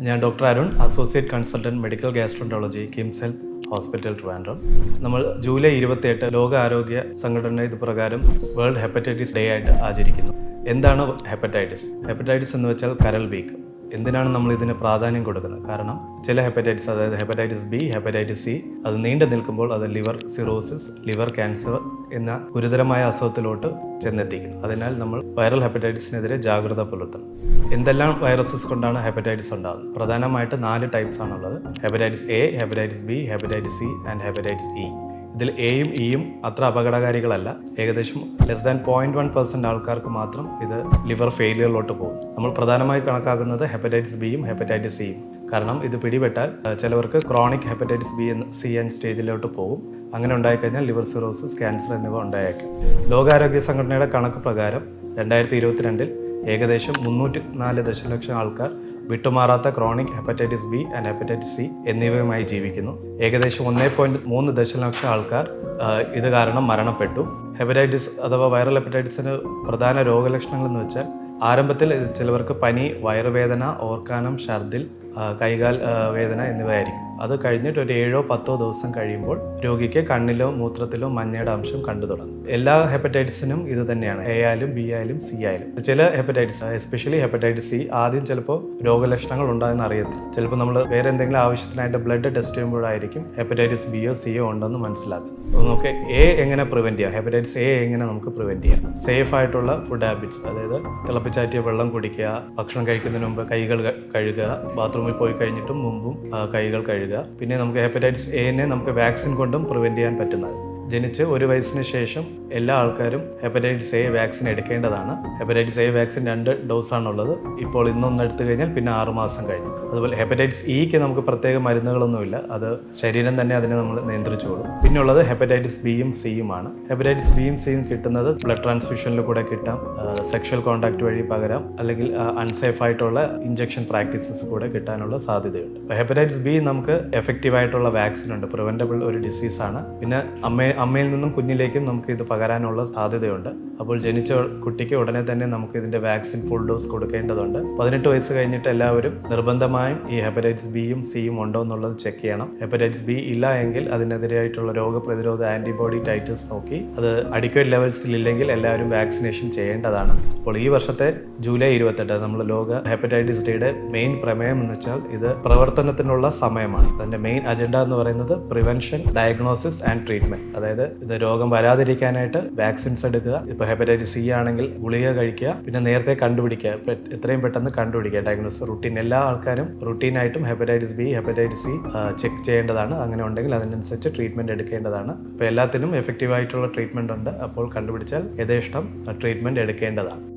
ഞാൻ doctor Arun associate consultant medical gastroenterology KIMS health hospital Trivandrum. നമ്മൾ July ഇരുപത്തിയെട്ട് ലോക ആരോഗ്യ സംഘടന ഇത് പ്രകാരം വേൾഡ് ഹെപ്പറ്റൈറ്റിസ് ഡേ ആയിട്ട് ആചരിക്കുന്നു. എന്താണ് ഹെപ്പറ്റൈറ്റിസ്? ഹെപ്പറ്റൈറ്റിസ് എന്ന് വെച്ചാൽ കരൾ വീക്ക്. എന്തിനാണ് നമ്മൾ ഇതിന് പ്രാധാന്യം കൊടുക്കുന്നത്? കാരണം ചില ഹെപ്പറ്റൈറ്റിസ് അതായത് ഹെപ്പറ്റൈറ്റിസ് ബി ഹെപ്പറ്റൈറ്റിസ് സി അത് നീണ്ടു നിൽക്കുമ്പോൾ അത് ലിവർ സിറോസിസ് ലിവർ ക്യാൻസർ എന്ന ഗുരുതരമായ അസുഖത്തിലോട്ട് ചെന്നെത്തിക്കുന്നു. അതിനാൽ നമ്മൾ വൈറൽ ഹെപ്പറ്റൈറ്റിസിനെതിരെ ജാഗ്രത പുലർത്തണം. എന്തെല്ലാം വൈറസസ് കൊണ്ടാണ് ഹെപ്പറ്റൈറ്റിസ് ഉണ്ടാകുന്നത്? പ്രധാനമായിട്ട് നാല് ടൈപ്സ് ആണുള്ളത് hepatitis A hepatitis B hepatitis C and hepatitis E. ഇതിൽ എയും ഇയും അത്ര അപകടകാരികളല്ല. ഏകദേശം less than point one percent ആൾക്കാർക്ക് മാത്രം ഇത് ലിവർ ഫെയിലിയറിലോട്ട് പോകും. നമ്മൾ പ്രധാനമായി കണക്കാക്കുന്നത് ഹെപ്പറ്റൈറ്റിസ് ബിയും ഹെപ്പറ്റൈറ്റിസ് സിയും കാരണം ഇത് പിടിപെട്ടാൽ ചിലവർക്ക് ക്രോണിക് ഹെപ്പറ്റൈറ്റിസ് ബി എന്ന സി എൻ സ്റ്റേജിലോട്ട് പോകും. അങ്ങനെ ഉണ്ടായിക്കഴിഞ്ഞാൽ ലിവർ സിറോസിസ് ക്യാൻസർ എന്നിവ ഉണ്ടായേക്കും. ലോകാരോഗ്യ സംഘടനയുടെ കണക്ക് പ്രകാരം രണ്ടായിരത്തി ഇരുപത്തിരണ്ടിൽ ഏകദേശം മുന്നൂറ്റി നാല് ദശലക്ഷം ആൾക്കാർ വിട്ടുമാറാത്ത chronic hepatitis B and hepatitis C എന്നിവയുമായി ജീവിക്കുന്നു. ഏകദേശം ഒന്നേ പോയിന്റ് മൂന്ന് ദശലക്ഷം ആൾക്കാർ ഇത് കാരണം മരണപ്പെട്ടു. ഹെപ്പറ്റൈറ്റിസ് അഥവാ വൈറൽ ഹെപ്പറ്റൈറ്റിസിന് പ്രധാന രോഗലക്ഷണങ്ങൾ എന്ന് വെച്ചാൽ ആരംഭത്തിൽ ചിലവർക്ക് പനി വയറുവേദന ഓർക്കാനം ഛർദിൽ കൈകാൽ വേദന എന്നിവയായിരിക്കും. അത് കഴിഞ്ഞിട്ട് ഒരു ഏഴോ പത്തോ ദിവസം കഴിയുമ്പോൾ രോഗിക്ക് കണ്ണിലോ മൂത്രത്തിലോ മഞ്ഞയുടെ അംശം കണ്ടു തുടങ്ങും. എല്ലാ ഹെപ്പറ്റൈറ്റിസിനും ഇത് തന്നെയാണ്. എ ആയാലും ബി ആയാലും സി ആയാലും. ചില ഹെപ്പറ്റൈറ്റിസ് എസ്പെഷ്യലി ഹെപ്പറ്റൈറ്റിസ് സി ആദ്യം ചിലപ്പോൾ രോഗലക്ഷണങ്ങൾ ഉണ്ടാകുന്ന അറിയത്തില്ല. ചിലപ്പോൾ നമ്മൾ വേറെ എന്തെങ്കിലും ആവശ്യത്തിനായിട്ട് ബ്ലഡ് ടെസ്റ്റ് ചെയ്യുമ്പോഴായിരിക്കും ഹെപ്പറ്റൈറ്റിസ് ബിയോ സിയോ ഉണ്ടെന്ന് മനസ്സിലാക്കും നമുക്ക് എ എങ്ങനെ പ്രിവെന്റ് ചെയ്യാം? ഹെപ്പറ്റൈറ്റിസ് എ എങ്ങനെ നമുക്ക് പ്രിവെന്റ് ചെയ്യാം? സേഫ് ആയിട്ടുള്ള ഫുഡ് ഹാബിറ്റ്സ് അതായത് തിളപ്പിച്ചാറ്റിയ വെള്ളം കുടിക്കുക ഭക്ഷണം കഴിക്കുന്നതിന് മുമ്പ് കൈകൾ കഴുകുക ബാത്റൂമിൽ പോയി കഴിഞ്ഞിട്ടും മുമ്പും കൈകൾ കഴുകുക പിന്നെ നമുക്ക് ഹെപ്പറ്റൈറ്റിസ് എനെ നമുക്ക് വാക്സിൻ കൊണ്ടും പ്രിവെന്റ് ചെയ്യാൻ പറ്റുന്നത് ജനിച്ച് ഒരു വയസ്സിന് ശേഷം എല്ലാ ആൾക്കാരും ഹെപ്പറ്റൈറ്റിസ് എ വാക്സിൻ എടുക്കേണ്ടതാണ്. ഹെപ്പറ്റൈറ്റിസ് എ വാക്സിൻ രണ്ട് ഡോസാണുള്ളത്. ഇപ്പോൾ ഇന്നൊന്ന് എടുത്തു കഴിഞ്ഞാൽ പിന്നെ ആറ് മാസം കഴിഞ്ഞു. അതുപോലെ ഹെപ്പറ്റൈറ്റിസ് ഇക്ക് നമുക്ക് പ്രത്യേക മരുന്നുകളൊന്നുമില്ല. അത് ശരീരം തന്നെ അതിനെ നമ്മൾ നിയന്ത്രിച്ചോളും. പിന്നെ ഉള്ളത് ഹെപ്പറ്റൈറ്റിസ് ബിയും സിയുമാണ് ഹെപ്പറ്റൈറ്റിസ് ബിയും സിയും കിട്ടുന്നത് ബ്ലഡ് ട്രാൻസ്ഫ്യൂഷനിൽ കൂടെ കിട്ടാം. സെക്ഷൽ കോൺടാക്ട് വഴി പകരാം. അല്ലെങ്കിൽ അൺസേഫ് ആയിട്ടുള്ള ഇഞ്ചക്ഷൻ പ്രാക്ടീസസ് കൂടെ കിട്ടാനുള്ള സാധ്യതയുണ്ട്. ഹെപ്പറ്റൈറ്റിസ് ബി നമുക്ക് എഫക്റ്റീവ് ആയിട്ടുള്ള വാക്സിൻ ഉണ്ട്. പ്രിവെന്റബിൾ ഒരു ഡിസീസാണ് പിന്നെ അമ്മ അമ്മയിൽ നിന്നും കുഞ്ഞിലേക്കും നമുക്ക് ഇത് പകരാനുള്ള സാധ്യതയുണ്ട്. അപ്പോൾ ജനിച്ച കുട്ടിക്ക് ഉടനെ തന്നെ നമുക്ക് ഇതിന്റെ വാക്സിൻ ഫുൾ ഡോസ് കൊടുക്കേണ്ടതുണ്ട്. പതിനെട്ട് വയസ്സ് കഴിഞ്ഞിട്ട് എല്ലാവരും നിർബന്ധമായും ഈ ഹെപ്പറ്റൈറ്റിസ് ബിയും സിയും ഉണ്ടോ എന്നുള്ളത് ചെക്ക് ചെയ്യണം. ഹെപ്പറ്റൈറ്റിസ് ബി ഇല്ല എങ്കിൽ അതിനെതിരായിട്ടുള്ള രോഗപ്രതിരോധ ആന്റിബോഡി ടൈറ്റസ് നോക്കി. അത് അഡിക്വേറ്റ് ലെവൽസിൽ ഇല്ലെങ്കിൽ എല്ലാവരും വാക്സിനേഷൻ ചെയ്യേണ്ടതാണ്. അപ്പോൾ ഈ വർഷത്തെ ജൂലൈ ഇരുപത്തെട്ട് നമ്മൾ ലോക ഹെപ്പറ്റൈറ്റിസ് ഡേയുടെ മെയിൻ പ്രമേയം എന്ന് വെച്ചാൽ ഇത് പ്രവർത്തനത്തിനുള്ള സമയമാണ്. അതിന്റെ മെയിൻ അജണ്ട എന്ന് പറയുന്നത് പ്രിവെൻഷൻ ഡയഗ്നോസിസ് ആൻഡ് ട്രീറ്റ്മെന്റ് അതായത് ഇത് രോഗം വരാതിരിക്കാനായിട്ട് വാക്സിൻസ് എടുക്കുക. ഇപ്പൊ ഹെപ്പറ്റൈറ്റിസ് സി ആണെങ്കിൽ ഗുളിക കഴിക്കുക പിന്നെ നേരത്തെ കണ്ടുപിടിക്കുക. എത്രയും പെട്ടെന്ന് കണ്ടുപിടിക്കുക. ഡയഗ്നോസ് റുട്ടീൻ എല്ലാ ആൾക്കാരും റുട്ടീനായിട്ടും hepatitis B hepatitis C check ചെയ്യേണ്ടതാണ്. അങ്ങനെ ഉണ്ടെങ്കിൽ അതിനനുസരിച്ച് ട്രീറ്റ്മെന്റ് എടുക്കേണ്ടതാണ്. ഇപ്പൊ എല്ലാത്തിനും എഫക്റ്റീവ് ആയിട്ടുള്ള ട്രീറ്റ്മെന്റ് ഉണ്ട്. അപ്പോൾ കണ്ടുപിടിച്ചാൽ യഥേഷ്ടം ട്രീറ്റ്മെന്റ് എടുക്കേണ്ടതാണ്.